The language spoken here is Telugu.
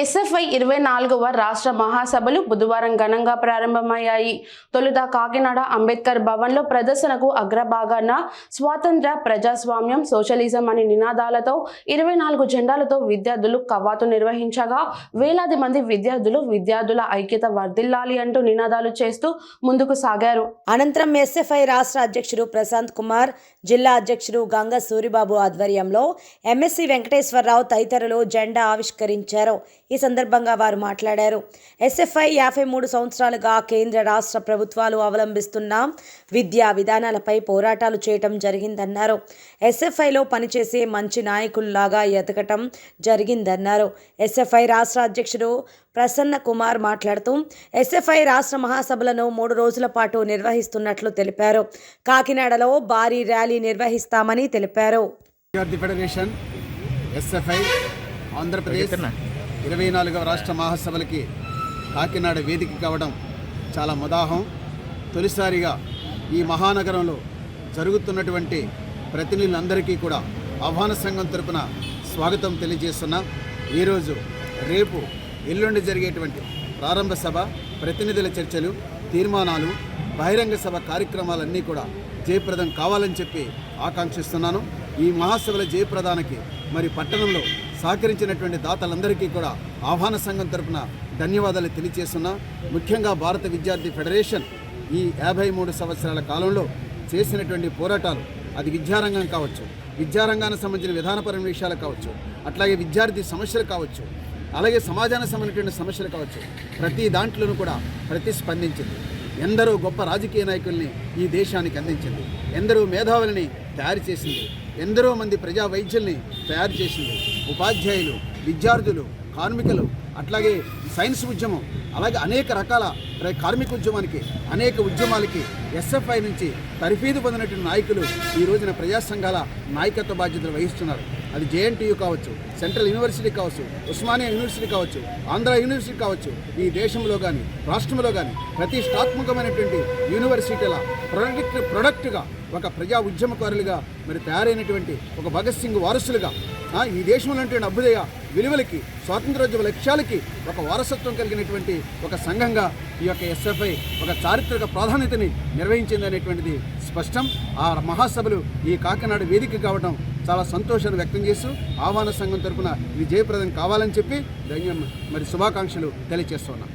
ఎస్ఎఫ్ఐ ఇరవై నాలుగవ రాష్ట్ర మహాసభలు బుధవారం ఘనంగా ప్రారంభమయ్యాయి. తొలుత కాకినాడ అంబేద్కర్ భవన్లో ప్రదర్శనకు అగ్రభాగాన స్వాతంత్ర ప్రజాస్వామ్యం సోషలిజం అనే నినాదాలతో ఇరవై నాలుగు జెండాలతో విద్యార్థులు కవాతు నిర్వహించగా వేలాది మంది విద్యార్థులు విద్యార్థుల ఐక్యత వర్ధిల్లాలి అంటూ నినాదాలు చేస్తూ ముందుకు సాగారు. అనంతరం ఎస్ఎఫ్ఐ రాష్ట్ర అధ్యక్షుడు ప్రశాంత్ కుమార్ జిల్లా అధ్యక్షుడు గంగ సూరిబాబు ఆధ్వర్యంలో ఎంఎస్సి వెంకటేశ్వరరావు తదితరులు జెండా ఆవిష్కరించారు. ఈ సందర్భంగా వారు మాట్లాడారు. ఎస్ఎఫ్ఐ యాభై మూడు సంవత్సరాలుగా కేంద్ర రాష్ట్ర ప్రభుత్వాలు అవలంబిస్తున్న విద్యా విధానాలపై పోరాటాలు చేయటం జరిగిందన్నారు. ఎస్ఎఫ్ఐలో పనిచేసే మంచి నాయకుల్లాగా ఎదగటం జరిగిందన్నారు. ఎస్ఎఫ్ఐ రాష్ట్ర అధ్యక్షుడు ప్రసన్న కుమార్ మాట్లాడుతూ ఎస్ఎఫ్ఐ రాష్ట్ర మహాసభలను మూడు రోజుల పాటు నిర్వహిస్తున్నట్లు తెలిపారు. కాకినాడలో భారీ ర్యాలీ నిర్వహిస్తామని తెలిపారు. ఫెడరేషన్ ఎస్ఎఫ్ఐ ఆంధ్రప్రదేశ్ ఇరవై నాలుగవ రాష్ట్ర మహాసభలకి కాకినాడ వేదిక కావడం చాలా ముదాహం. తొలిసారిగా ఈ మహానగరంలో జరుగుతున్నటువంటి ప్రతినిధులందరికీ కూడా ఆహ్వాన సంఘం తరపున స్వాగతం తెలియజేస్తున్నాం. ఈరోజు రేపు ఎల్లుండి జరిగేటువంటి ప్రారంభ సభ ప్రతినిధుల చర్చలు తీర్మానాలు బహిరంగ సభ కార్యక్రమాలన్నీ కూడా జయప్రదం కావాలని చెప్పి ఆకాంక్షిస్తున్నాను. ఈ మహాసభల జయప్రదానికి మరి పట్టణంలో సహకరించినటువంటి దాతలందరికీ కూడా ఆహ్వాన సంఘం తరపున ధన్యవాదాలు తెలియజేస్తున్నా. ముఖ్యంగా భారత విద్యార్థి ఫెడరేషన్ ఈ యాభై మూడు సంవత్సరాల కాలంలో చేసినటువంటి పోరాటాలు అది విద్యారంగం కావచ్చు విద్యారంగానికి సంబంధించిన విధానపరమైన విషయాలు కావచ్చు అట్లాగే విద్యార్థి సమస్యలు కావచ్చు అలాగే సమాజానికి సంబంధించిన సమస్యలు కావచ్చు ప్రతి దాంట్లోనూ కూడా ప్రతిస్పందించింది. ఎందరో గొప్ప రాజకీయ నాయకుల్ని ఈ దేశానికి అందించింది. ఎందరో మేధావుల్ని తయారు చేసింది. ఎందరో మంది ప్రజా వైద్యుల్ని తయారు చేసింది. ఉపాధ్యాయులు విద్యార్థులు కార్మికులు అట్లాగే సైన్స్ ఉద్యమం అలాగే అనేక రకాల కార్మిక ఉద్యమానికి అనేక ఉద్యమాలకి ఎస్ఎఫ్ఐ నుంచి తరఫీదు పొందినటువంటి నాయకులు ఈ రోజున ప్రజా సంఘాల నాయకత్వ బాధ్యతలు వహిస్తున్నారు. అది జేఎన్టీయు కావచ్చు సెంట్రల్ యూనివర్సిటీ కావచ్చు ఉస్మానియా యూనివర్సిటీ కావచ్చు ఆంధ్ర యూనివర్సిటీ కావచ్చు ఈ దేశంలో కానీ రాష్ట్రంలో కానీ ప్రతిష్టాత్మకమైనటువంటి యూనివర్సిటీల ప్రొడక్ట్ ప్రొడక్ట్గా ఒక ప్రజా ఉద్యమకారులుగా మరి తయారైనటువంటి ఒక భగత్ సింగ్ వారసులుగా ఈ దేశంలో అభ్యుదయ విలువలకి స్వాతంత్రోద్యమ లక్ష్యాలకి ఒక వారసత్వం కలిగినటువంటి ఒక సంఘంగా ఈ యొక్క ఎస్ఎఫ్ఐ ఒక చారిత్రక ప్రాధాన్యతని నిర్వహించింది అనేటువంటిది స్పష్టం. ఆ మహాసభలు ఈ కాకినాడ వేదిక కావడం చాలా సంతోషాన్ని వ్యక్తం చేస్తూ ఆహ్వాన సంఘం తరఫున ఇది జయప్రదం కావాలని చెప్పి ధన్యం మరి శుభాకాంక్షలు తెలియజేస్తున్నాం.